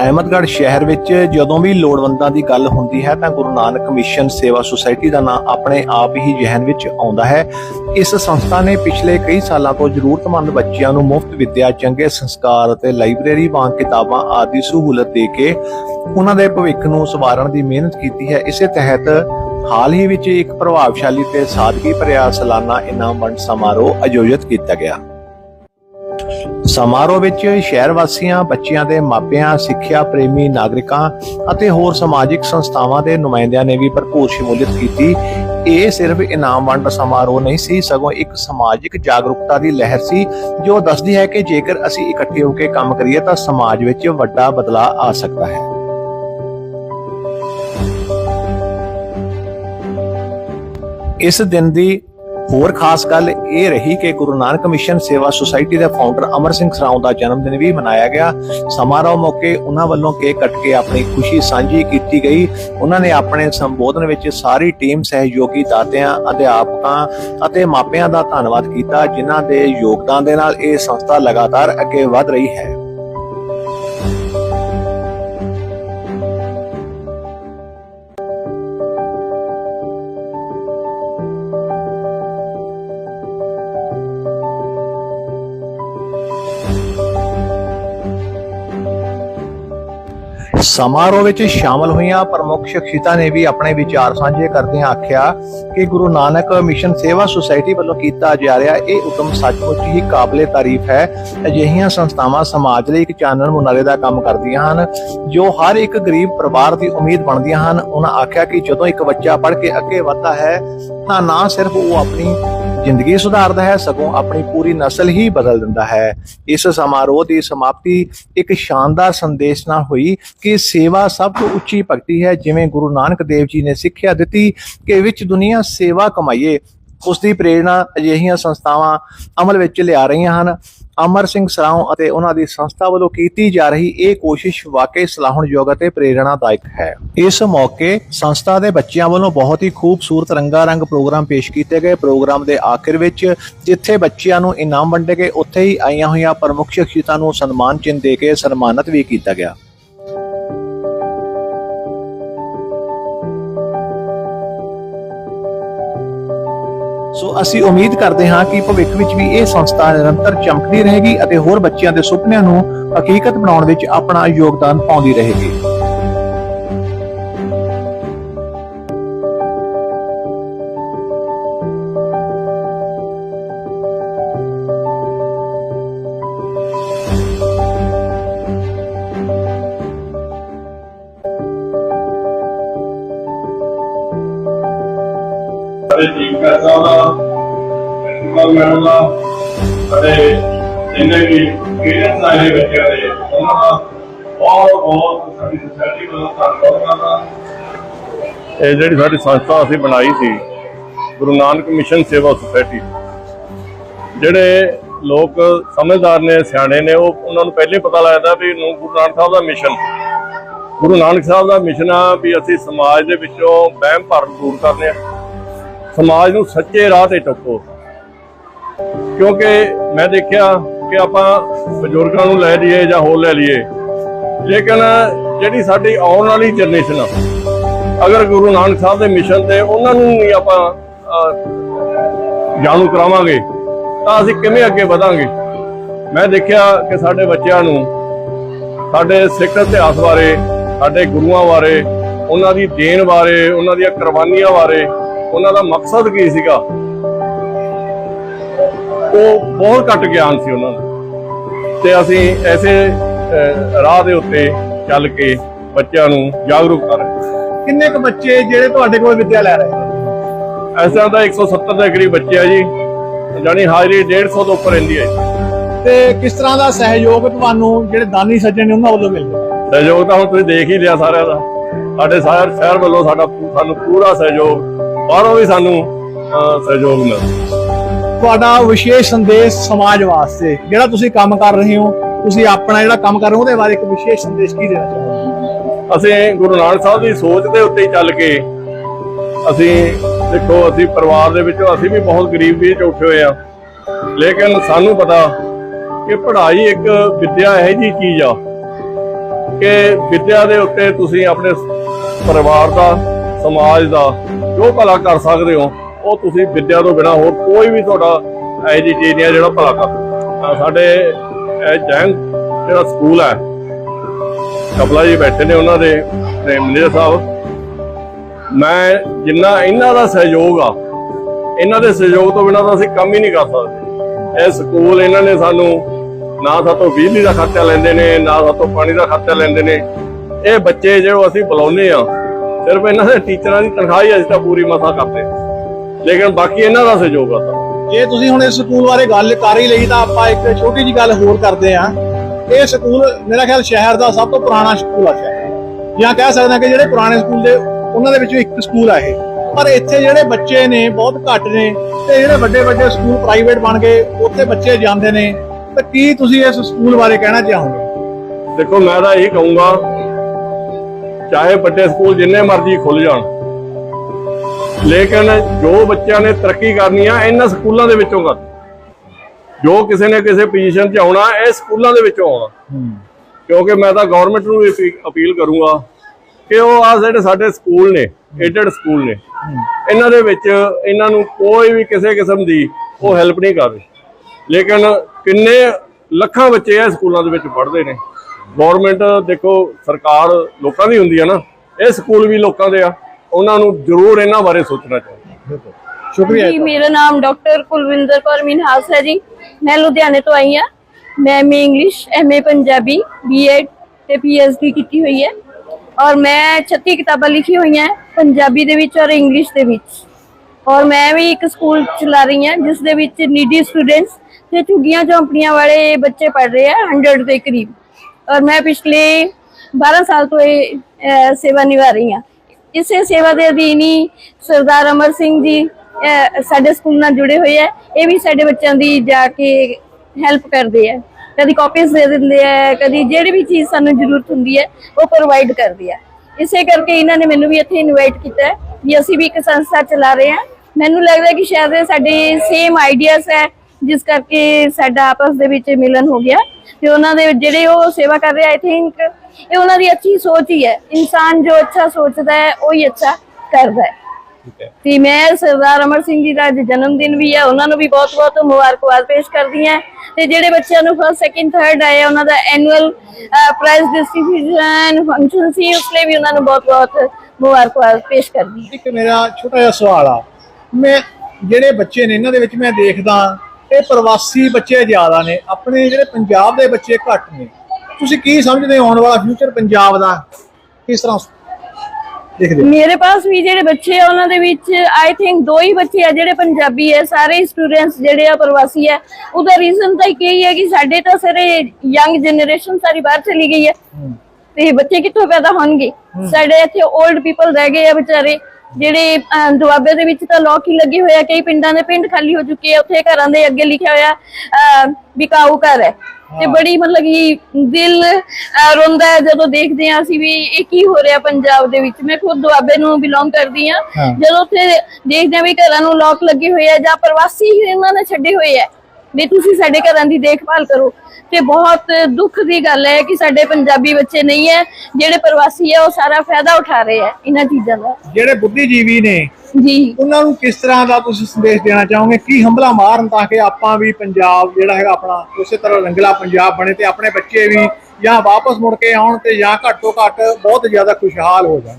ਅਹਿਮਦਗੜ੍ਹ ਸ਼ਹਿਰ ਵਿੱਚ ਜਦੋਂ ਵੀ ਲੋੜਵੰਦਾਂ ਦੀ ਗੱਲ ਹੁੰਦੀ ਹੈ ਤਾਂ ਗੁਰੂ ਨਾਨਕ ਮਿਸ਼ਨ ਸੇਵਾ ਸੁਸਾਇਟੀ ਦਾ ਨਾਮ ਆਪਣੇ ਆਪ ਹੀ ਜ਼ਿਹਨ ਵਿੱਚ ਆਉਂਦਾ ਹੈ। ਇਸ ਸੰਸਥਾ ਨੇ ਪਿਛਲੇ ਕਈ ਸਾਲਾਂ ਤੋਂ ਜ਼ਰੂਰਤਮੰਦ ਬੱਚਿਆਂ ਨੂੰ ਮੁਫਤ ਵਿੱਦਿਆ, ਚੰਗੇ ਸੰਸਕਾਰ ਅਤੇ ਲਾਇਬ੍ਰੇਰੀ ਵਾਂਗ ਕਿਤਾਬਾਂ ਆਦਿ ਸਹੂਲਤ ਦੇ ਕੇ ਉਹਨਾਂ ਦੇ ਭਵਿੱਖ ਨੂੰ ਸਵਾਰਨ ਦੀ ਮਿਹਨਤ ਕੀਤੀ ਹੈ। ਇਸੇ ਤਹਿਤ ਹਾਲ ਹੀ ਵਿੱਚ ਇੱਕ ਪ੍ਰਭਾਵਸ਼ਾਲੀ ਤੇ ਸਾਦਗੀ ਭਰਿਆ ਸਾਲਾਨਾ ਇਨਾਮ ਵੰਡ ਸਮਾਰੋਹ ਆਯੋਜਿਤ ਕੀਤਾ ਗਿਆ। ਸਮਾਰੋਹ ਵਿੱਚ ਸ਼ਹਿਰ ਵਾਸੀਆਂ, ਬੱਚਿਆਂ ਦੇ ਮਾਪਿਆਂ, ਸਿੱਖਿਆ ਪ੍ਰੇਮੀ ਨਾਗਰਿਕਾਂ ਅਤੇ ਹੋਰ ਸਮਾਜਿਕ ਸੰਸਥਾਵਾਂ ਦੇ ਨੁਮਾਇੰਦਿਆਂ ਨੇ ਵੀ ਭਰਪੂਰ ਸ਼ਮੂਲੀਅਤ ਕੀਤੀ। ਇਹ ਸਿਰਫ ਇਨਾਮ ਵੰਡ ਸਮਾਰੋਹ ਨਹੀਂ ਸੀ, ਸਗੋਂ ਇੱਕ ਸਮਾਜਿਕ ਜਾਗਰੂਕਤਾ ਦੀ ਲਹਿਰ ਸੀ, ਜੋ ਦੱਸਦੀ ਹੈ ਕਿ ਜੇਕਰ ਅਸੀਂ ਇਕੱਠੇ ਹੋ ਕੇ ਕੰਮ ਕਰੀਏ ਤਾਂ ਸਮਾਜ ਵਿੱਚ ਵੱਡਾ ਬਦਲਾਅ ਆ ਸਕਦਾ ਹੈ। ਇਸ ਦਿਨ ਦੀ ਹੋਰ ਖਾਸ ਗੱਲ ਇਹ ਰਹੀ ਕਿ ਗੁਰੂ ਨਾਨਕ ਮਿਸ਼ਨ ਸੇਵਾ ਸੁਸਾਇਟੀ ਦੇ ਫਾਊਂਡਰ ਅਮਰ ਸਿੰਘ ਸਰਾਉਂ ਦਾ ਜਨਮ ਦਿਨ ਵੀ ਮਨਾਇਆ ਗਿਆ। ਸਮਾਰੋਹ ਮੌਕੇ ਉਹਨਾਂ ਵੱਲੋਂ ਕੇਕ ਕੱਟ ਕੇ ਆਪਣੀ ਖੁਸ਼ੀ ਸਾਂਝੀ ਕੀਤੀ ਗਈ। ਉਹਨਾਂ ਨੇ ਆਪਣੇ ਸੰਬੋਧਨ ਵਿੱਚ ਸਾਰੀ ਟੀਮ ਸਹਿਯੋਗੀ ਦਾਤਿਆਂ, ਅਧਿਆਪਕਾਂ ਅਤੇ ਮਾਪਿਆਂ ਦਾ ਧੰਨਵਾਦ ਕੀਤਾ, ਜਿਨ੍ਹਾਂ ਦੇ ਯੋਗਦਾਨ ਦੇ ਨਾਲ ਇਹ ਸੰਸਥਾ ਲਗਾਤਾਰ ਅੱਗੇ ਵਧ ਰਹੀ ਹੈ। ਸਮਾਰੋਹ ਵਿੱਚ ਸ਼ਾਮਲ ਹੋਈਆਂ ਪ੍ਰਮੁੱਖ ਸ਼ਖਸੀਅਤਾਂ ਨੇ ਵੀ ਆਪਣੇ ਵਿਚਾਰ ਸਾਂਝੇ ਕਰਦਿਆਂ ਆਖਿਆ ਕਿ ਗੁਰੂ ਨਾਨਕ ਮਿਸ਼ਨ ਸੇਵਾ ਸੁਸਾਇਟੀ ਵੱਲੋਂ ਕੀਤਾ ਜਾ ਰਿਹਾ ਇਹ ਉਦਮ ਸੱਚਮੁੱਚ ਹੀ ਕਾਬਲੇ ਤਾਰੀਫ ਹੈ। ਅਜਿਹੀਆਂ ਸੰਸਥਾਵਾਂ ਸਮਾਜ ਲਈ ਇੱਕ ਚਾਨਣ ਮੁਨਾਰੇ ਦਾ ਕੰਮ ਕਰਦੀਆਂ ਹਨ, ਜੋ ਹਰ ਇੱਕ ਗਰੀਬ ਪਰਿਵਾਰ ਦੀ ਉਮੀਦ ਬਣਦੀਆਂ ਹਨ। ਉਹਨਾਂ ਆਖਿਆ ਕਿ ਜਦੋਂ ਇੱਕ ਬੱਚਾ ਪੜ੍ਹ ਕੇ ਅੱਗੇ ਵਧਦਾ ਹੈ, ਤਾਂ ਨਾ ਸਿਰਫ ਉਹ ਆਪਣੀ ਜ਼ਿੰਦਗੀ ਸੁਧਾਰਦਾ ਹੈ, ਸਗੋਂ ਆਪਣੀ ਪੂਰੀ ਨਸਲ ਹੀ ਬਦਲ ਦਿੰਦਾ ਹੈ। ਇਸ ਸਮਾਰੋਹ ਦੀ ਸਮਾਪਤੀ ਇੱਕ ਸ਼ਾਨਦਾਰ ਸੰਦੇਸ਼ ਨਾਲ ਹੋਈ ਕਿ ਸੇਵਾ ਸਭ ਤੋਂ ਉੱਚੀ ਭਗਤੀ ਹੈ, ਜਿਵੇਂ ਗੁਰੂ ਨਾਨਕ ਦੇਵ ਜੀ ਨੇ ਸਿੱਖਿਆ ਦਿੱਤੀ ਕਿ ਵਿੱਚ ਦੁਨੀਆ ਸੇਵਾ ਕਮਾਈਏ। ਉਸ ਦੀ ਪ੍ਰੇਰਣਾ ਅਜਿਹੀਆਂ ਸੰਸਥਾਵਾਂ ਅਮਲ ਵਿੱਚ ਲਿਆ ਰਹੀਆਂ ਹਨ। ਅਮਰ ਸਿੰਘ ਸਰਾਉ ਅਤੇ ਉਹਨਾਂ ਦੀ ਸੰਸਥਾ ਵੱਲੋਂ ਕੀਤੀ ਜਾ ਰਹੀ ਇਹ ਕੋਸ਼ਿਸ਼ ਵਾਕਈ ਸਲਾਹਣਯੋਗ ਅਤੇ ਪ੍ਰੇਰਣਾਦਾਇਕ ਹੈ। ਇਸ ਮੌਕੇ ਸੰਸਥਾ ਦੇ ਬੱਚਿਆਂ ਵੱਲੋਂ ਬਹੁਤ ਹੀ ਖੂਬਸੂਰਤ ਰੰਗਾ ਰੰਗ ਪ੍ਰੋਗਰਾਮ ਪੇਸ਼ ਕੀਤੇ ਗਏ। ਪ੍ਰੋਗਰਾਮ ਦੇ ਆਖਿਰ ਵਿੱਚ ਜਿੱਥੇ ਬੱਚਿਆਂ ਨੂੰ ਇਨਾਮ ਵੰਡੇ ਗਏ, ਉੱਥੇ ਹੀ ਆਈਆਂ ਹੋਈਆਂ ਪ੍ਰਮੁੱਖ ਸ਼ਖਸੀਅਤਾਂ ਨੂੰ ਸਨਮਾਨ ਚਿੰਨ੍ਹ ਦੇ ਕੇ ਸਨਮਾਨਿਤ ਵੀ ਕੀਤਾ ਗਿਆ। ਸੋ ਅਸੀਂ ਉਮੀਦ ਕਰਦੇ ਹਾਂ ਕਿ ਭਵਿੱਖ ਵਿੱਚ ਵੀ ਇਹ ਸੰਸਥਾ ਨਿਰੰਤਰ ਚਮਕਦੀ ਰਹੇਗੀ ਅਤੇ ਹੋਰ ਬੱਚਿਆਂ ਦੇ ਸੁਪਨਿਆਂ ਨੂੰ ਹਕੀਕਤ ਬਣਾਉਣ ਵਿੱਚ ਆਪਣਾ ਯੋਗਦਾਨ ਪਾਉਂਦੀ ਰਹੇਗੀ। ਅਤੇ ਦਾ ਪ੍ਰਿੰਸੀਪਲ ਮੈਡਮ ਦਾ, ਅਤੇ ਜਿੰਨੇ ਵੀ ਪੇਰੈਂਟਸ ਆਏ ਬੱਚਿਆਂ ਦੇ, ਉਹਨਾਂ ਦਾ ਬਹੁਤ ਬਹੁਤ ਸਾਡੀ ਸੋਸਾਇਟੀ ਵੱਲੋਂ ਧੰਨਵਾਦ ਕਰਦਾ। ਇਹ ਜਿਹੜੀ ਸਾਡੀ ਸੰਸਥਾ ਅਸੀਂ ਬਣਾਈ ਸੀ, ਗੁਰੂ ਨਾਨਕ ਮਿਸ਼ਨ ਸੇਵਾ ਸੁਸਾਇਟੀ, ਜਿਹੜੇ ਲੋਕ ਸਮਝਦਾਰ ਨੇ, ਸਿਆਣੇ ਨੇ, ਉਹ ਉਹਨਾਂ ਨੂੰ ਪਹਿਲੇ ਪਤਾ ਲੱਗਦਾ ਵੀ ਨੂੰ ਗੁਰੂ ਨਾਨਕ ਸਾਹਿਬ ਦਾ ਮਿਸ਼ਨ, ਗੁਰੂ ਨਾਨਕ ਸਾਹਿਬ ਦਾ ਮਿਸ਼ਨ ਆ ਵੀ ਅਸੀਂ ਸਮਾਜ ਦੇ ਵਿੱਚੋਂ ਵਹਿਮ ਭਰਮ ਦੂਰ ਕਰਨੇ ਆ। ਸਮਾਜ ਨੂੰ ਸੱਚੇ ਰਾਹ ਤੇ ਟੱਕੋ ਕਿਉਂਕਿ ਮੈਂ ਦੇਖਿਆ ਕਿ ਆਪਾਂ ਬਜ਼ੁਰਗਾਂ ਨੂੰ ਲੈ ਲਈਏ ਜਾਂ ਹੋਰ ਲੈ ਲਈਏ, ਲੇਕਿਨ ਜਿਹੜੀ ਸਾਡੀ ਆਉਣ ਵਾਲੀ ਜਨਰੇਸ਼ਨ ਆ, ਅਗਰ ਗੁਰੂ ਨਾਨਕ ਸਾਹਿਬ ਦੇ ਮਿਸ਼ਨ ਤੇ ਉਹਨਾਂ ਨੂੰ ਨਹੀਂ ਆਪਾਂ ਜਾਣੂ ਕਰਾਵਾਂਗੇ, ਤਾਂ ਅਸੀਂ ਕਿਵੇਂ ਅੱਗੇ ਵਧਾਂਗੇ? ਮੈਂ ਦੇਖਿਆ ਕਿ ਸਾਡੇ ਬੱਚਿਆਂ ਨੂੰ, ਸਾਡੇ ਸਿੱਖ ਇਤਿਹਾਸ ਬਾਰੇ, ਸਾਡੇ ਗੁਰੂਆਂ ਬਾਰੇ, ਉਹਨਾਂ ਦੀ ਦੇਣ ਬਾਰੇ, ਉਹਨਾਂ ਦੀਆਂ ਕੁਰਬਾਨੀਆਂ ਬਾਰੇ ਉਹਨਾਂ ਦਾ ਮਕਸਦ ਕੀ ਸੀਗਾ? ਉਹ ਬਹੁਤ ਘੱਟ ਗਿਆਨ ਸੀ ਉਹਨਾਂ ਨੂੰ ਤੇ ਅਸੀਂ ਐਸੇ ਰਾਹ ਦੇ ਉੱਤੇ ਚੱਲ ਕੇ ਬੱਚਿਆਂ ਨੂੰ ਜਾਗਰੂਕ ਕਰ। ਕਿੰਨੇ ਕੁ ਬੱਚੇ ਜਿਹੜੇ ਤੁਹਾਡੇ ਕੋਲ ਵਿੱਦਿਆ ਲੈ ਰਹੇ ਤਰ੍ਹਾਂ ਦਾ 170 ਦੇ ਕਰੀਬ ਬੱਚੇ ਆ ਜੀ ਜਾਨੀ ਹਾਜ਼ਰੀ 150 ਤੋਂ ਉੱਪਰ ਰਹਿੰਦੀ ਹੈ। ਤੇ ਕਿਸ ਤਰ੍ਹਾਂ ਦਾ ਸਹਿਯੋਗ ਤੁਹਾਨੂੰ ਜਿਹੜੇ ਦਾਨੀ ਸੱਜਣ ਨੇ ਉਹਨਾਂ ਵੱਲੋਂ ਮਿਲਦਾ ਸਹਿਯੋਗ ਤਾਂ ਹੁਣ ਤੁਸੀਂ ਦੇਖ ਹੀ ਲਿਆ ਸਾਰਿਆਂ ਦਾ। ਸਾਡੇ ਸ਼ਹਿਰ ਸ਼ਹਿਰ ਵੱਲੋਂ ਸਾਡਾ ਸਾਨੂੰ ਪੂਰਾ ਸਹਿਯੋਗ ਬਾਹਰੋਂ ਵੀ ਸਾਨੂੰ ਸਹਿਯੋਗ ਮਿਲਦਾ। ਤੁਹਾਡਾ ਵਿਸ਼ੇਸ਼ ਸੰਦੇਸ਼ ਸਮਾਜ ਵਾਸਤੇ ਜਿਹੜਾ ਤੁਸੀਂ ਕੰਮ ਕਰ ਰਹੇ ਹੋ ਤੁਸੀਂ ਆਪਣਾ ਜਿਹੜਾ ਕੰਮ ਕਰ ਰਹੇ ਹੋ ਉਹਦੇ ਬਾਰੇ ਇੱਕ ਵਿਸ਼ੇਸ਼ ਸੰਦੇਸ਼ ਕੀ ਦੇਣਾ ਚਾਹੋਗੇ? ਅਸੀਂ ਗੁਰੂ ਨਾਨਕ ਸਾਹਿਬ ਦੀ ਸੋਚ ਦੇ ਉੱਤੇ ਹੀ ਚੱਲ ਕੇ ਅਸੀਂ ਦੇਖੋ ਅਸੀਂ ਪਰਿਵਾਰ ਦੇ ਵਿੱਚੋਂ ਅਸੀਂ ਵੀ ਬਹੁਤ ਗਰੀਬ ਵੀ ਉੱਠੇ ਹੋਏ ਆ ਲੇਕਿਨ ਸਾਨੂੰ ਪਤਾ ਕਿ ਪੜ੍ਹਾਈ ਇੱਕ ਵਿਦਿਆ ਇਹੋ ਜੀ ਚੀਜ਼ ਆ ਕਿ ਵਿਦਿਆ ਦੇ ਉੱਤੇ ਤੁਸੀਂ ਆਪਣੇ ਪਰਿਵਾਰ ਦਾ ਸਮਾਜ ਦਾ ਜੋ ਭਲਾ ਕਰ ਸਕਦੇ ਹੋ, ਉਹ ਤੁਸੀਂ ਵਿੱਦਿਆ ਤੋਂ ਬਿਨਾ ਹੋਰ ਕੋਈ ਵੀ ਤੁਹਾਡਾ ਇਹੋ ਜਿਹੀ ਚੀਜ਼ ਨਹੀਂ ਹੈ ਜਿਹੜਾ ਭਲਾ ਕਰ ਸਕਦਾ। ਸਾਡੇ ਇਹ ਜੈਨ ਜਿਹੜਾ ਸਕੂਲ ਹੈ, ਕਪਲਾ ਜੀ ਬੈਠੇ ਨੇ ਉਹਨਾਂ ਦੇ ਮੈਨੇਜਰ ਸਾਹਿਬ। ਮੈਂ ਜਿੰਨਾ ਇਹਨਾਂ ਦਾ ਸਹਿਯੋਗ ਆ, ਇਹਨਾਂ ਦੇ ਸਹਿਯੋਗ ਤੋਂ ਬਿਨਾਂ ਤਾਂ ਅਸੀਂ ਕੰਮ ਹੀ ਨਹੀਂ ਕਰ ਸਕਦੇ। ਇਹ ਸਕੂਲ ਇਹਨਾਂ ਨੇ ਸਾਨੂੰ ਨਾ ਸਾਤੋਂ ਬਿਜਲੀ ਦਾ ਖਰਚਾ ਲੈਂਦੇ ਨੇ, ਨਾ ਸਾਤੋਂ ਪਾਣੀ ਦਾ ਖਰਚਾ ਲੈਂਦੇ ਨੇ। ਇਹ ਬੱਚੇ ਜਿਹੜੇ ਅਸੀਂ ਬੁਲਾਉਂਦੇ ਆ ਸਿਰਫ ਇਹਨਾਂ ਦੇ ਟੀਚਰਾਂ ਦੀ ਤਨਖਾਹ ਹੀ ਅਸੀਂ ਤਾਂ ਪੂਰੀ ਮਸਾ ਕਰਦੇ। ਲੇਕਿਨ ਬਾਕੀ ਇਹਨਾਂ ਦਾ ਸਹਿਯੋਗ ਆ। ਜੇ ਤੁਸੀਂ ਹੁਣ ਇਸ ਸਕੂਲ ਬਾਰੇ ਗੱਲ ਕਰ ਹੀ ਲਈ ਤਾਂ ਆਪਾਂ ਇੱਕ ਛੋਟੀ ਜੀ ਗੱਲ ਹੋਰ ਕਰਦੇ ਹਾਂ। ਇਹ ਸਕੂਲ ਮੇਰਾ ਖਿਆਲ ਸ਼ਹਿਰ ਦਾ ਸਭ ਤੋਂ ਪੁਰਾਣਾ ਸਕੂਲ ਆ ਸ਼ਹਿਰ। ਜਾਂ ਕਹਿ ਸਕਦੇ ਕਿ ਜਿਹੜੇ ਪੁਰਾਣੇ ਸਕੂਲ ਦੇ ਉਹਨਾਂ ਦੇ ਵਿੱਚੋਂ ਇੱਕ ਸਕੂਲ ਆ ਇਹ। ਪਰ ਇੱਥੇ ਜਿਹੜੇ ਬੱਚੇ ਨੇ ਬਹੁਤ ਘੱਟ ਨੇ ਤੇ ਜਿਹੜੇ ਵੱਡੇ ਵੱਡੇ ਸਕੂਲ ਪ੍ਰਾਈਵੇਟ ਬਣ ਗਏ ਉੱਥੇ ਬੱਚੇ ਜਾਂਦੇ ਨੇ। ਤਾਂ ਕੀ ਤੁਸੀਂ ਇਸ ਸਕੂਲ ਬਾਰੇ ਕਹਿਣਾ ਚਾਹੋਗੇ? ਦੇਖੋ ਮੈਂ ਤਾਂ ਇਹੀ ਕਹੂੰਗਾ ਚਾਹੇ ਵੱਡੇ ਸਕੂਲ ਜਿੰਨੇ ਮਰਜ਼ੀ ਖੁੱਲ ਜਾਣ। ਲੇਕਿਨ ਜੋ ਬੱਚਿਆਂ ਨੇ ਤਰੱਕੀ ਕਰਨੀ ਆ ਇਹਨਾਂ ਸਕੂਲਾਂ ਦੇ ਵਿੱਚੋਂ ਕਰ। ਜੋ ਕਿਸੇ ਨੇ ਕਿਸੇ ਪੋਜੀਸ਼ਨ 'ਚ ਆਉਣਾ ਇਹ ਸਕੂਲਾਂ ਦੇ ਵਿੱਚੋਂ ਆਉਣਾ। ਕਿਉਂਕਿ ਮੈਂ ਤਾਂ ਗਵਰਨਮੈਂਟ ਨੂੰ ਵੀ ਅਪੀ- ਅਪੀਲ ਕਰੂੰਗਾ ਕਿ ਉਹ ਆ ਜਿਹੜੇ ਸਾਡੇ ਸਕੂਲ ਨੇ ਏਡਡ ਸਕੂਲ ਨੇ ਇਹਨਾਂ ਦੇ ਵਿੱਚ ਇਹਨਾਂ ਨੂੰ ਕੋਈ ਵੀ ਕਿਸੇ ਕਿਸਮ ਦੀ ਉਹ ਹੈਲਪ ਨਹੀਂ ਕਰ ਰਹੀ। ਲੇਕਿਨ ਕਿੰਨੇ ਲੱਖਾਂ ਬੱਚੇ ਇਹ ਸਕੂਲਾਂ ਦੇ ਵਿੱਚ ਪੜ੍ਹਦੇ ਨੇ। ਗਵਰਨਮੈਂਟ ਦੇਖੋ ਸਰਕਾਰ ਲੋਕਾਂ ਦੀ ਹੁੰਦੀ ਹੈ ਨਾ ਇਹ ਸਕੂਲ ਵੀ ਲੋਕਾਂ ਦੇ ਆ ਉਹਨਾਂ ਨੂੰ ਜ਼ਰੂਰ ਇਹਨਾਂ ਬਾਰੇ ਸੋਚਣਾ ਚਾਹੀਦਾ। ਸ਼ੁਕਰੀਆ ਜੀ ਮੇਰਾ ਨਾਮ ਡਾਕਟਰ ਕੁਲਵਿੰਦਰ ਕੌਰ ਮਿਨਹਾਸ ਹੈ ਜੀ। ਮੈਂ ਲੁਧਿਆਣੇ ਤੋਂ ਆਈ ਹਾਂ। ਮੈਂ MA English MA Punjabi BEd ਤੇ ਪੀਐਚਡੀ ਕੀਤੀ ਹੋਈ ਹੈ। ਔਰ ਮੈਂ 36 ਕਿਤਾਬਾਂ ਲਿਖੀ ਹੋਈਆਂ ਪੰਜਾਬੀ ਦੇ ਵਿੱਚ ਔਰ ਇੰਗਲਿਸ਼ ਦੇ ਵਿੱਚ। ਔਰ ਮੈਂ ਵੀ ਇੱਕ ਸਕੂਲ ਚਲਾ ਰਹੀ ਹਾਂ ਜਿਸ ਦੇ ਵਿੱਚ ਨੀਡੀ ਸਟੂਡੈਂਟਸ ਤੇ ਝੁੱਗੀਆਂ ਝੌਂਪੜੀਆਂ ਵਾਲੇ ਬੱਚੇ ਪੜ ਰਹੇ ਆ 100 ਦੇ ਕਰੀਬ। ਔਰ ਮੈਂ ਪਿਛਲੇ 12 ਸਾਲ ਤੋਂ ਇਹ ਅਹ, ਸੇਵਾ ਨਿਭਾ ਰਹੀ ਹਾਂ। ਇਸੇ ਸੇਵਾ ਦੇ ਅਧੀਨ ਹੀ ਸਰਦਾਰ ਅਮਰ ਸਿੰਘ ਜੀ ਸਾਡੇ ਸਕੂਲ ਨਾਲ ਜੁੜੇ ਹੋਏ ਆ ਇਹ ਵੀ ਸਾਡੇ ਬੱਚਿਆਂ ਦੀ ਜਾ ਕੇ ਹੈਲਪ ਕਰਦੇ ਆ ਕਦੀ ਕਾਪੀਜ਼ ਦੇ ਦਿੰਦੇ ਆ ਕਦੀ ਜਿਹੜੀ ਵੀ ਚੀਜ਼ ਸਾਨੂੰ ਜ਼ਰੂਰਤ ਹੁੰਦੀ ਹੈ ਉਹ ਪ੍ਰੋਵਾਈਡ ਕਰਦੇ ਆ ਇਸੇ ਕਰਕੇ ਇਹਨਾਂ ਨੇ ਮੈਨੂੰ ਵੀ ਇੱਥੇ ਇਨਵਾਈਟ ਕੀਤਾ ਵੀ ਅਸੀਂ ਵੀ ਇੱਕ ਸੰਸਥਾ ਚਲਾ ਰਹੇ ਹਾਂ। ਮੈਨੂੰ ਲੱਗਦਾ ਕਿ ਸ਼ਾਇਦ ਸਾਡੇ ਸੇਮ ਆਈਡੀਆਜ਼ ਹੈ ਜਿਸ ਕਰਕੇ ਸਾਡਾ ਆਪਸ ਦੇ ਵਿੱਚ ਮਿਲਨ ਹੋ ਗਿਆ। ਤੇ ਉਹਨਾਂ ਦੇ ਜਿਹੜੇ ਉਹ ਸੇਵਾ ਕਰ ਰਹੇ ਆਈ ਥਿੰਕ ਇਹ ਉਹਨਾਂ ਦੀ ਅੱਛੀ ਸੋਚ ਹੀ ਹੈ। ਇਨਸਾਨ ਜੋ ਅੱਛਾ ਸੋਚਦਾ ਹੈ ਉਹ ਹੀ ਅੱਛਾ ਕਰਦਾ ਹੈ। ਤੇ ਮੈਂ ਸਰਦਾਰ ਅਮਰ ਸਿੰਘ ਜੀ ਦਾ ਜਨਮ ਦਿਨ ਵੀ ਹੈ ਉਹਨਾਂ ਨੂੰ ਵੀ ਬਹੁਤ-ਬਹੁਤ ਮੁਬਾਰਕਬਾਦ ਪੇਸ਼ ਕਰਦੀ ਹਾਂ। ਤੇ ਜਿਹੜੇ ਬੱਚਿਆਂ ਨੂੰ ਫਸਟ ਸੈਕਿੰਡ ਥਰਡ ਆਏ ਆ, ਉਹਨਾਂ ਦਾ ਐਨੂਅਲ ਪ੍ਰਾਈਜ਼ ਡਿਸਟ੍ਰੀਬਿਊਸ਼ਨ ਫੰਕਸ਼ਨ ਸੀ ਉਸ ਲਈ ਵੀ ਉਹਨਾਂ ਨੂੰ ਬਹੁਤ-ਬਹੁਤ ਮੁਬਾਰਕਬਾਦ ਪੇਸ਼ ਕਰਦੀ ਹਾਂ। ਇੱਕ ਮੇਰਾ ਛੋਟਾ ਜਿਹਾ ਸਵਾਲ ਆ। ਮੈਂ ਜਿਹੜੇ ਬੱਚੇ ਨੇ ਇਹਨਾਂ ਦੇ ਵਿੱਚ ਮੈਂ ਦੇਖਦਾ ਇਹ ਪ੍ਰਵਾਸੀ ਬੱਚੇ ਜ਼ਿਆਦਾ ਨੇ ਆਪਣੇ ਜਿਹੜੇ ਪੰਜਾਬ ਦੇ ਬੱਚੇ ਘੱਟ ਨੇ। ਤੁਸੀਂ ਕੀ ਸਮਝਦੇ ਆਉਣ ਵਾਲਾ ਫਿਊਚਰ ਪੰਜਾਬ ਦਾ? ਕਿਸ ਤਰ੍ਹਾਂ ਦੇਖਦੇ? ਮੇਰੇ ਪਾਸ ਵੀ ਜਿਹੜੇ ਬੱਚੇ ਆ ਉਹਨਾਂ ਦੇ ਵਿੱਚ ਆਈ ਥਿੰਕ ਦੋ ਹੀ ਬੱਚੇ ਆ ਜਿਹੜੇ ਪੰਜਾਬੀ ਹੈ ਸਾਰੇ ਸਟੂਡੈਂਟਸ ਜਿਹੜੇ ਆ ਪ੍ਰਵਾਸੀ ਹੈ ਉਹਦਾ ਰੀਜ਼ਨ ਤਾਂ ਇਹ ਹੀ ਹੈ ਕਿ ਸਾਡੇ ਤਾਂ ਸਾਰੇ ਯੰਗ ਜਨਰੇਸ਼ਨ ਸਾਰੀ ਬਾਹਰ ਚਲੀ ਗਈ ਹੈ। ਤੇ ਬੱਚੇ ਕਿੱਥੋਂ ਪੈਦਾ ਹੋਣਗੇ? ਸਾਡੇ ਇੱਥੇ 올ਡ ਪੀਪਲ ਰਹਿ ਗਏ ਆ ਵਿਚਾਰੇ। ਜਿਹੜੇ ਦੁਆਬੇ ਦੇ ਵਿੱਚ ਤਾਂ ਲੋਕ ਹੀ ਲੱਗੇ ਹੋਏ ਆ? ਕਈ ਪਿੰਡਾਂ ਦੇ ਪਿੰਡ ਖਾਲੀ ਹੋ ਚੁੱਕੇ ਆ ਉੱਥੇ ਘਰਾਂ ਦੇ ਅੱਗੇ ਲਿਖਿਆ ਹੋਇਆ ਵਿਕਾਊ ਘਰ ਹੈ। ਤੇ ਬੜੀ ਮਤਲਬ ਕਿ ਦਿਲ ਰੋਂਦਾ ਹੈ ਜਦੋਂ ਦੇਖਦੇ ਆ ਅਸੀਂ ਵੀ ਇਹ ਕੀ ਹੋ ਰਿਹਾ ਪੰਜਾਬ ਦੇ ਵਿੱਚ। ਮੈਂ ਖੁਦ ਦੁਆਬੇ ਨੂੰ ਬਿਲੋਂਗ ਕਰਦੀ ਆ। ਜਦੋਂ ਉੱਥੇ ਦੇਖਦੇ ਆ ਵੀ ਘਰਾਂ ਨੂੰ ਲੋਕ ਲੱਗੇ ਹੋਏ ਆ ਜਾਂ ਪ੍ਰਵਾਸੀ ਇਹਨਾਂ ਨੇ ਛੱਡੇ ਹੋਏ ਆ ਵੀ ਤੁਸੀਂ ਸਾਡੇ ਘਰਾਂ ਦੀ ਦੇਖਭਾਲ ਕਰੋ। ਤੇ ਬਹੁਤ ਦੁੱਖ ਦੀ ਗੱਲ ਹੈ ਕਿ ਸਾਡੇ ਪੰਜਾਬੀ ਬੱਚੇ ਨਹੀਂ ਹੈ। ਜਿਹੜੇ ਪ੍ਰਵਾਸੀ ਹੈ ਉਹ ਸਾਰਾ ਫਾਇਦਾ ਉਠਾ ਰਹੇ ਆ ਇਹਨਾਂ ਚੀਜ਼ਾਂ ਦਾ। ਜਿਹੜੇ ਬੁੱਧੀਜੀਵੀ ਨੇ ਜੀ। ਉਹਨਾਂ ਨੂੰ ਕਿਸ ਤਰ੍ਹਾਂ ਦਾ ਤੁਸੀਂ ਸੰਦੇਸ਼ ਦੇਣਾ ਚਾਹੋਗੇ? ਕੀ ਹੰਭਲਾ ਮਾਰਨ ਤਾਂ ਕਿ ਆਪਾਂ ਵੀ ਪੰਜਾਬ ਜਿਹੜਾ ਹੈਗਾ ਆਪਣਾ ਉਸੇ ਤਰ੍ਹਾਂ ਰੰਗਲਾ ਪੰਜਾਬ ਬਣੇ ਤੇ ਆਪਣੇ ਬੱਚੇ ਵੀ ਜਾਂ ਵਾਪਸ ਮੁੜ ਕੇ ਆਉਣ ਤੇ ਜਾਂ ਘੱਟ ਘੱਟ ਬਹੁਤ ਜ਼ਿਆਦਾ ਖੁਸ਼ਹਾਲ ਹੋ ਜਾਣ?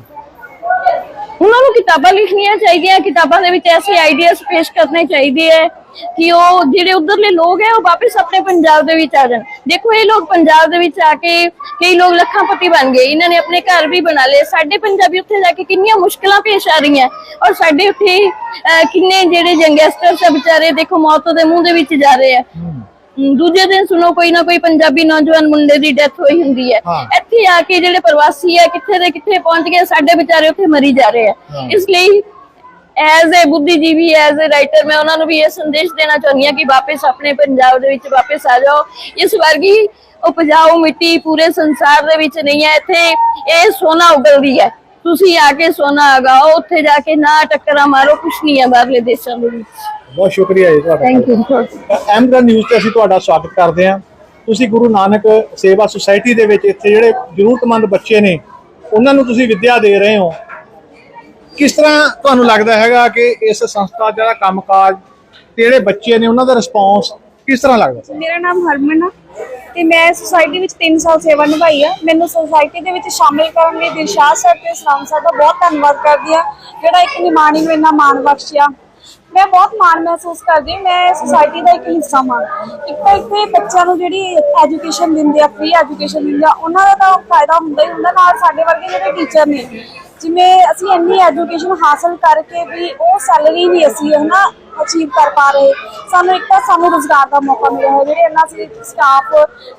ਉਹਨਾਂ ਨੂੰ ਕਿਤਾਬਾਂ ਲਿਖਣੀਆਂ ਚਾਹੀਦੀਆਂ। ਕਿਤਾਬਾਂ ਦੇ ਵਿੱਚ ਐਸੇ ਆਈਡੀਆਜ਼ ਪੇਸ਼ ਕਰਨੇ ਚਾਹੀਦੇ ਹੈ। ਕਿ ਉਹ ਜਿਹੜੇ ਉਧਰਲੇ ਲੋਕ ਹੈ ਉਹ ਵਾਪਸ ਆਪਣੇ ਪੰਜਾਬ ਦੇ ਵਿੱਚ ਆ ਜਾਣ। ਦੇਖੋ ਇਹ ਲੋਕ ਪੰਜਾਬ ਦੇ ਵਿੱਚ ਆ ਕੇ ਕਈ ਲੋਕ ਲੱਖਾਂਪਤੀ ਬਣ ਗਏ। ਇਹਨਾਂ ਨੇ ਆਪਣੇ ਘਰ ਵੀ ਬਣਾ ਲਏ। ਸਾਡੇ ਪੰਜਾਬੀ ਉੱਥੇ ਜਾ ਕੇ ਕਿੰਨੀਆਂ ਮੁਸ਼ਕਲਾਂ ਪੇਸ਼ ਆ ਰਹੀਆਂ। ਔਰ ਸਾਡੇ ਉੱਥੇ ਕਿੰਨੇ ਜਿਹੜੇ ਜੰਗੈਸਟਰਸ ਆ ਵਿਚਾਰੇ ਦੇਖੋ ਮੌਤ ਦੇ ਮੂੰਹ ਦੇ ਵਿੱਚ ਜਾ ਰਹੇ ਆ। ਦੂਜੇ ਦਿਨ ਸੁਣੋ ਕੋਈ ਨਾ ਕੋਈ ਪੰਜਾਬੀ ਨੌਜਵਾਨ ਮੁੰਡੇ ਦੀ ਡੈਥ ਹੋਈ ਹੁੰਦੀ ਹੈ। ਇੱਥੇ ਆ ਕੇ ਜਿਹੜੇ ਪ੍ਰਵਾਸੀ ਹੈ ਕਿੱਥੇ ਦੇ ਕਿੱਥੇ ਪਹੁੰਚ ਗਏ ਸਾਡੇ ਵਿਚਾਰੇ ਉੱਥੇ ਮਰੀ ਜਾ ਰਹੇ ਆ। ਇਸ ਲਈ ਐਜ਼ ਅ ਬੁੱਧੀਜੀਵੀ ਐਜ਼ ਅ ਰਾਈਟਰ ਮੈਂ ਉਹਨਾਂ ਨੂੰ ਵੀ ਇਹ ਸੰਦੇਸ਼ ਦੇਣਾ ਚਾਹੁੰਦੀ ਹਾਂ ਕਿ ਵਾਪਸ ਆਪਣੇ ਪੰਜਾਬ ਦੇ ਵਿੱਚ ਵਾਪਸ ਆ ਜਾਓ ਇਸ ਵਰਗੀ ਉਪਜਾਊ ਮਿੱਟੀ ਪੂਰੇ ਸੰਸਾਰ ਦੇ ਵਿੱਚ ਨਹੀਂ ਹੈ ਇੱਥੇ ਇਹ ਸੋਨਾ ਉਗਲਦੀ ਹੈ ਤੁਸੀਂ ਆ ਕੇ ਸੋਨਾ ਉਗਾਓ ਉੱਥੇ ਜਾ ਕੇ ਨਾ ਟੱਕਰਾਂ ਮਾਰੋ ਕੁਛ ਨਹੀਂ ਹੈ ਬਾਹਰਲੇ ਦੇਸ਼ਾਂ ਦੇ ਵਿੱਚ ਬਹੁਤ ਸ਼ੁਕਰੀਆ ਜੀ ਤੁਹਾਡਾ ਥੈਂਕ ਯੂ ਅਹਿਮਦਗੜ੍ਹ ਨਿਊਜ਼ ਤੇ ਅਸੀਂ ਤੁਹਾਡਾ ਸਵਾਗਤ ਕਰਦੇ ਹਾਂ ਤੁਸੀਂ ਗੁਰੂ ਨਾਨਕ ਸੇਵਾ ਸੁਸਾਇਟੀ ਦੇ ਵਿੱਚ ਇੱਥੇ ਜਿਹੜੇ ਜ਼ਰੂਰਤਮੰਦ ਬੱਚੇ ਨੇ ਉਹਨਾਂ ਨੂੰ ਤੁਸੀਂ ਵਿੱਦਿਆ ਦੇ ਰਹੇ ਹੋ ਕਿਸ ਤਰ੍ਹਾਂ ਤੁਹਾਨੂੰ ਲੱਗਦਾ ਹੈਗਾ ਕਿ ਇਸ ਸੰਸਥਾ ਦਾ ਕੰਮਕਾਜ ਤੇ ਜਿਹੜੇ ਬੱਚੇ ਨੇ ਉਹਨਾਂ ਦਾ ਰਿਸਪੌਂਸ ਕਿਸ ਤਰ੍ਹਾਂ ਲੱਗਦਾ? ਮੇਰਾ ਨਾਮ ਹਰਮਨ ਆ ਤੇ ਮੈਂ ਸੁਸਾਇਟੀ ਵਿੱਚ 3 ਸਾਲ ਸੇਵਾ ਨਿਭਾਈ ਆ। ਮੈਨੂੰ ਸੁਸਾਇਟੀ ਦੇ ਵਿੱਚ ਸ਼ਾਮਿਲ ਕਰਨ ਲਈ ਦਿਲਸ਼ਾਦ ਸਰ ਤੇ ਸਲਾਮ ਸਰ ਦਾ ਬਹੁਤ ਧੰਨਵਾਦ ਕਰਦੀ ਆ, ਜਿਹੜਾ ਇੱਕ ਨਿਮਾਣੀ ਨੂੰ ਇੰਨਾ ਮਾਣ ਬਖਸ਼ਿਆ। ਮੈਂ ਬਹੁਤ ਮਾਣ ਮਹਿਸੂਸ ਕਰਦੀ ਮੈਂ ਸੁਸਾਇਟੀ ਦਾ ਇੱਕ ਹਿੱਸਾ ਹਾਂ ਇੱਕ ਤਾਂ ਇੱਥੇ ਬੱਚਿਆਂ ਨੂੰ ਜਿਹੜੀ ਐਜੂਕੇਸ਼ਨ ਦਿੰਦੇ ਆ ਫ੍ਰੀ ਐਜੂਕੇਸ਼ਨ ਦਿੰਦੇ ਆ, ਉਹਨਾਂ ਦਾ ਤਾਂ ਫਾਇਦਾ ਹੁੰਦਾ ਹੀ ਹੁੰਦਾ, ਨਾਲ ਸਾਡੇ ਵਰਗੇ ਜਿਹੜੇ ਟੀਚਰ ਨੇ ਜਿਵੇਂ ਅਸੀਂ ਇੰਨੀ ਐਜੂਕੇਸ਼ਨ ਹਾਸਲ ਕਰਕੇ ਵੀ ਉਹ ਸੈਲਰੀ ਨਹੀਂ ਅਸੀਂ ਹਨਾ ਅਚੀਵ ਕਰ ਪਾ ਰਹੇ, ਸਾਨੂੰ ਇੱਕ ਤਾਂ ਸਾਨੂੰ ਰੋਜ਼ਗਾਰ ਦਾ ਮੌਕਾ ਮਿਲਿਆ ਹੈ ਜਿਹੜੇ ਇੰਨਾ ਸੀ ਸਟਾਫ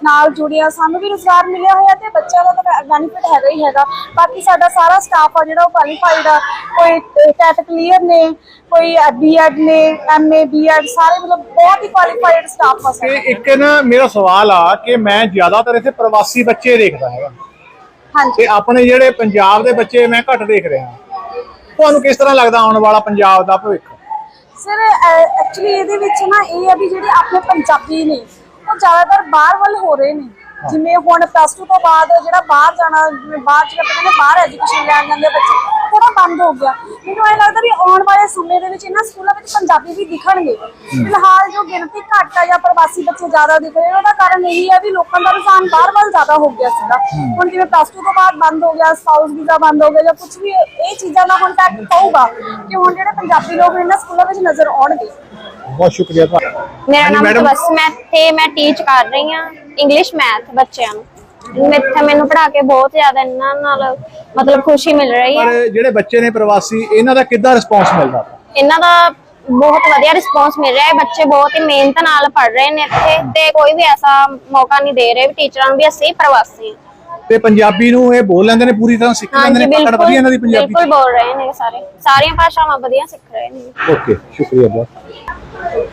ਨਾਲ ਜੁੜਿਆ ਸਾਨੂੰ ਵੀ ਰੋਜ਼ਗਾਰ ਮਿਲਿਆ ਹੋਇਆ ਤੇ ਬੱਚਿਆਂ ਦਾ ਤਾਂ ਬੈਨੀਫਿਟ ਹੈਗਾ ਹੀ ਹੈਗਾ, ਬਾਕੀ ਸਾਡਾ ਸਾਰਾ ਸਟਾਫ ਆ ਜਿਹੜਾ ਉਹ ਕੁਆਲੀਫਾਈਡ ਆ, ਕੋਈ ਟੈਟ ਕਲੀਅਰ ਨੇ, ਕੋਈ ਬੀਐਡ ਨੇ ਐਮਏ ਬੀਐਡ ਸਾਰੇ ਮਤਲਬ ਬਹੁਤ ਹੀ ਕੁਆਲੀਫਾਈਡ ਸਟਾਫ ਆ ਸਾਡਾ। ਇੱਕ ਨਾ ਮੇਰਾ ਸਵਾਲ ਆ ਕਿ ਮੈਂ ਜ਼ਿਆਦਾਤਰ ਇੱਥੇ ਪ੍ਰਵਾਸੀ ਬੱਚੇ ਦੇਖਦਾ ਹੈਗਾ। ਤੇ ਆਪਣੇ ਜਿਹੜੇ ਪੰਜਾਬ ਦੇ ਬੱਚੇ ਮੈਂ ਘੱਟ ਦੇਖ ਰਿਹਾ। ਤੁਹਾਨੂੰ ਕਿਸ ਤਰ੍ਹਾਂ ਲੱਗਦਾ ਆਉਣ ਵਾਲਾ ਪੰਜਾਬ ਦਾ ਭਵਿੱਖ? ਸਰ ਐਕਚੁਅਲੀ ਇਹਦੇ ਵਿੱਚ ਨਾ ਇਹ ਆ ਵੀ ਜਿਹੜੇ ਆਪਣੇ ਪੰਜਾਬੀ ਨੇ, ਉਹ ਜ਼ਿਆਦਾਤਰ ਬਾਹਰ ਵੱਲ ਹੋ ਰਹੇ ਨੇ। ਜਿਵੇਂ ਹੁਣ ਪਲੱਸ 2 ਤੋਂ ਬਾਅਦ ਜਿਹੜਾ ਬਾਹਰ ਜਾਣਾ ਬਾਹਰ ਜਿਹੜਾ ਕਹਿੰਦੇ ਬਾਹਰ ਐਜੂਕੇਸ਼ਨ ਲੈਣ ਜਾਂਦੇ ਬੱਚੇ ਬੰਦ ਹੋ ਗਿਆ। ਮੈਨੂੰ ਇਹ ਲੱਗਦਾ ਵੀ ਆਉਣ ਵਾਲੇ ਸਮੇਂ ਦੇ ਵਿੱਚ ਇਹਨਾਂ ਸਕੂਲਾਂ ਵਿੱਚ ਪੰਜਾਬੀ ਵੀ ਦਿਖਣਗੇ। ਫਿਲਹਾਲ ਜੋ ਗਿਣਤੀ ਘੱਟ ਆ ਜਾਂ ਪ੍ਰਵਾਸੀ ਬੱਚੇ ਜ਼ਿਆਦਾ ਦਿਖ ਰਹੇ ਉਹਦਾ ਕਾਰਨ ਇਹੀ ਹੈ ਵੀ ਲੋਕਾਂ ਦਾ ਰੁਝਾਨ ਬਾਹਰ ਵੱਲ ਜ਼ਿਆਦਾ ਹੋ ਗਿਆ ਸੀਗਾ। ਹੁਣ ਜਿਵੇਂ ਪਲੱਸ 2 ਤੋਂ ਬਾਅਦ ਬੰਦ ਹੋ ਗਿਆ ਸਪਾਊਸ ਵੀਜ਼ਾ ਬੰਦ ਹੋ ਗਿਆ ਜਾਂ ਕੁਝ ਵੀ ਇਹ ਚੀਜ਼ਾਂ ਦਾ ਹੁਣ ਤੱਕ ਪਊਗਾ ਕਿ ਹੁਣ ਜਿਹੜੇ ਪੰਜਾਬੀ ਲੋਕ ਨੇ ਇਹਨਾਂ ਸਕੂਲਾਂ ਵਿੱਚ ਨਜ਼ਰ ਆਉਣਗੇ। ਬਹੁਤ ਸ਼ੁਕਰੀਆ ਤੁਹਾਡਾ। ਮੇਰਾ ਨਾਮ ਹੈ ਤੇ ਮੈਂ ਟੀਚ ਕਰ ਰਹੀ ਹਾਂ ਇੰਗਲਿਸ਼ ਮੈਥ ਬੱਚਿਆਂ ਨੂੰ। ਮੈਥ ਮੈਨੂੰ ਪੜ੍ਹਾ ਕੇ ਬਹੁਤ ਜ਼ਿਆਦਾ ਇਹਨਾਂ ਨਾਲ ਮਤਲਬ ਖੁਸ਼ੀ ਮਿਲ ਰਹੀ ਹੈ। ਪਰ ਜਿਹੜੇ ਬੱਚੇ ਨੇ ਪ੍ਰਵਾਸੀ ਇਹਨਾਂ ਦਾ ਕਿੱਦਾਂ ਰਿਸਪੌਂਸ ਮਿਲਦਾ? ਇਹਨਾਂ ਦਾ ਬਹੁਤ ਵਧੀਆ ਰਿਸਪੌਂਸ ਮਿਲ ਰਿਹਾ ਹੈ। ਬੱਚੇ ਬਹੁਤ ਹੀ ਮਿਹਨਤ ਨਾਲ ਪੜ੍ਹ ਰਹੇ ਨੇ ਇੱਥੇ ਤੇ ਕੋਈ ਵੀ ਐਸਾ ਮੌਕਾ ਨਹੀਂ ਦੇ ਰਹੇ ਵੀ ਟੀਚਰਾਂ ਨੂੰ ਵੀ ਅਸੀਂ ਪ੍ਰਵਾਸੀ। ਹਾਂ। ਤੇ ਪੰਜਾਬੀ ਨੂੰ ਇਹ ਬੋਲ ਲੈਂਦੇ ਨੇ ਪੂਰੀ ਤਰ੍ਹਾਂ ਸਿੱਖ ਲੈਂਦੇ ਨੇ ਪਕੜ ਵਧੀਆ ਇਹਨਾਂ ਦੀ ਪੰਜਾਬੀ ਬਿਲਕੁਲ ਬੋਲ ਰਹੇ ਨੇ ਸਾਰੇ। ਸਾਰੀਆਂ ਭਾਸ਼ਾਵਾਂ ਵਧੀਆ ਸਿੱਖ ਰਹੇ ਨੇ। ਓਕੇ ਸ਼ੁਕਰੀਆ ਬਹੁਤ।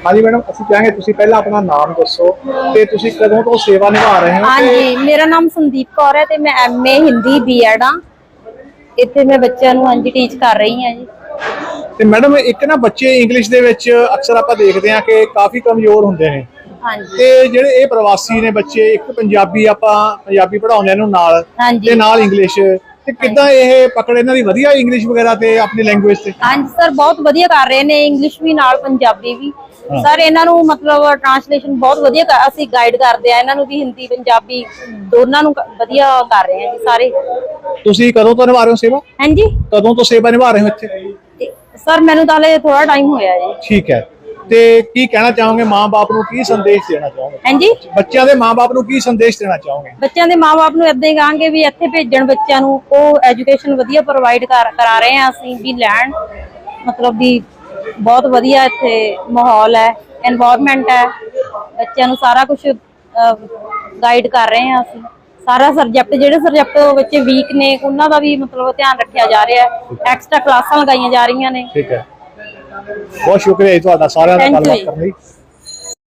ਹਾਂਜੀ ਮੈਡਮ ਅਸੀਂ ਚਾਹਾਂਗੇ ਤੁਸੀਂ ਪਹਿਲਾਂ ਆਪਣਾ ਨਾਮ ਦੱਸੋ ਤੇ ਤੁਸੀਂ ਕਦੋਂ ਤੋਂ ਸੇਵਾ ਨਿਭਾ ਰਹੇ ਹੋ ਤੇ ਹਾਂਜੀ ਮੇਰਾ ਨਾਮ ਸੰਦੀਪ ਕੌਰ ਹੈ ਤੇ ਮੈਂ ਐਮਏ ਹਿੰਦੀ ਬੀਐਡ ਆ ਇੱਥੇ ਮੈਂ ਬੱਚਿਆਂ ਨੂੰ ਹਾਂਜੀ ਟੀਚ ਕਰ ਰਹੀ ਹਾਂ ਜੀ। ਤੇ ਮੈਡਮ ਇੱਕ ਨਾ ਬੱਚੇ ਇੰਗਲਿਸ਼ ਦੇ ਵਿੱਚ ਅਕਸਰ ਆਪਾਂ ਦੇਖਦੇ ਹਾਂ ਕਿ ਕਾਫੀ ਕਮਜ਼ੋਰ ਹੁੰਦੇ ਨੇ। ਹਾਂਜੀ। ਤੇ ਜਿਹੜੇ ਇਹ ਪ੍ਰਵਾਸੀ ਨੇ ਬੱਚੇ ਇੱਕ ਪੰਜਾਬੀ ਆਪਾਂ ਪੰਜਾਬੀ ਪੜਾਉਂਦੇ ਇਹਨੂੰ ਨਾਲ। ਤੇ ਨਾਲ ਇੰਗਲਿਸ਼ ਤੇ ਕਿੱਦਾਂ ਇਹ ਪਕੜ ਇਹਨਾਂ ਦੀ ਵਧੀਆ ਇੰਗਲਿਸ਼ ਵਗੈਰਾ ਤੇ ਆਪਣੀ ਲੈਂਗੁਏਜ ਤੇ? ਹਾਂਜੀ ਸਰ ਬਹੁਤ ਵਧੀਆ ਕਰ ਰਹੇ ਨੇ ਇੰਗਲਿਸ਼ ਵੀ ਨਾਲ ਪੰਜਾਬੀ ਵੀ। ਸਰ ਇਹਨਾਂ ਨੂੰ ਮਤਲਬ ਟ੍ਰਾਂਸਲੇਸ਼ਨ ਬਹੁਤ ਵਧੀਆ ਕਰ- ਅਸੀਂ ਗਾਈਡ ਕਰਦੇ ਆ ਇਹਨਾਂ ਨੂੰ ਵੀ ਹਿੰਦੀ ਪੰਜਾਬੀ ਦੋਨਾਂ ਨੂੰ ਕ- ਵਧੀਆ ਕਰ ਰਹੇ ਆ ਜੀ ਸਾਰੇ। ਤੁਸੀਂ ਕਦੋਂ ਤੋਂ ਨਿਭਾ ਰਹੇ ਹੋ ਸੇਵਾ? ਹਾਂਜੀ। ਕਦੋਂ ਤੋਂ ਸੇਵਾ ਨਿਭਾ ਰਹੇ ਹੋ ਇੱਥੇ? ਤੇ ਸਰ ਮੈਨੂੰ ਤਾਂ ਹਲੇ ਥੋੜਾ ਟਾਈਮ ਹੋਇਆ ਜੀ। ਠੀਕ ਹੈ। ਤੇ ਕੀ ਕਹਿਣਾ ਚਾਹੋਗੇ? ਮਾਂ-ਬਾਪ ਨੂੰ ਕੀ ਸੰਦੇਸ਼ ਦੇਣਾ ਚਾਹੋਗੇ? ਹਾਂਜੀ? ਬੱਚਿਆਂ ਦੇ ਮਾਂ-ਬਾਪ ਨੂੰ ਕੀ ਸੰਦੇਸ਼ ਦੇਣਾ ਚਾਹੋਗੇ? ਬੱਚਿਆਂ ਦੇ ਮਾਂ-ਬਾਪ ਨੂੰ ਇਦਾਂ ਹੀ ਕਹਾਂਗੇ ਵੀ ਇੱਥੇ ਭੇਜਣ ਬੱਚਿਆਂ ਨੂੰ ਉਹ ਐਜੂਕੇਸ਼ਨ ਵਧੀਆ ਪ੍ਰੋਵਾਈਡ ਕਰਾ ਰਹੇ ਆ ਅਸੀਂ ਵੀ ਲੈਣ। ਮਤਲਬ ਵੀ ਬਹੁਤ ਵਧੀਆ ਇੱਥੇ ਮਾਹੌਲ ਹੈ এনवायरमेंट ਹੈ। ਬੱਚਿਆਂ ਨੂੰ ਸਾਰਾ ਕੁਝ ਗਾਈਡ ਕਰ ਰਹੇ ਆ ਅਸੀਂ। ਸਾਰਾ ਸਬਜੈਕਟ ਜਿਹੜੇ ਸਬਜੈਕਟ ਬੱਚੇ ਵੀਕ ਨੇ ਉਹਨਾਂ ਦਾ ਵੀ ਮਤਲਬ ਧਿਆਨ ਰੱਖਿਆ ਜਾ ਰਿਹਾ ਐਕਸਟਰਾ ਕਲਾਸਾਂ ਲਗਾਈਆਂ ਜਾ ਰਹੀਆਂ ਨੇ। ਠੀਕ ਹੈ। ਬਹੁਤ ਸ਼ੁਕਰੀਆ ਜੀ ਤੁਹਾਡਾ ਸਾਰਿਆਂ ਦਾ Thank you ਗੱਲਬਾਤ ਜੀ। ਕਰਨ ਲਈ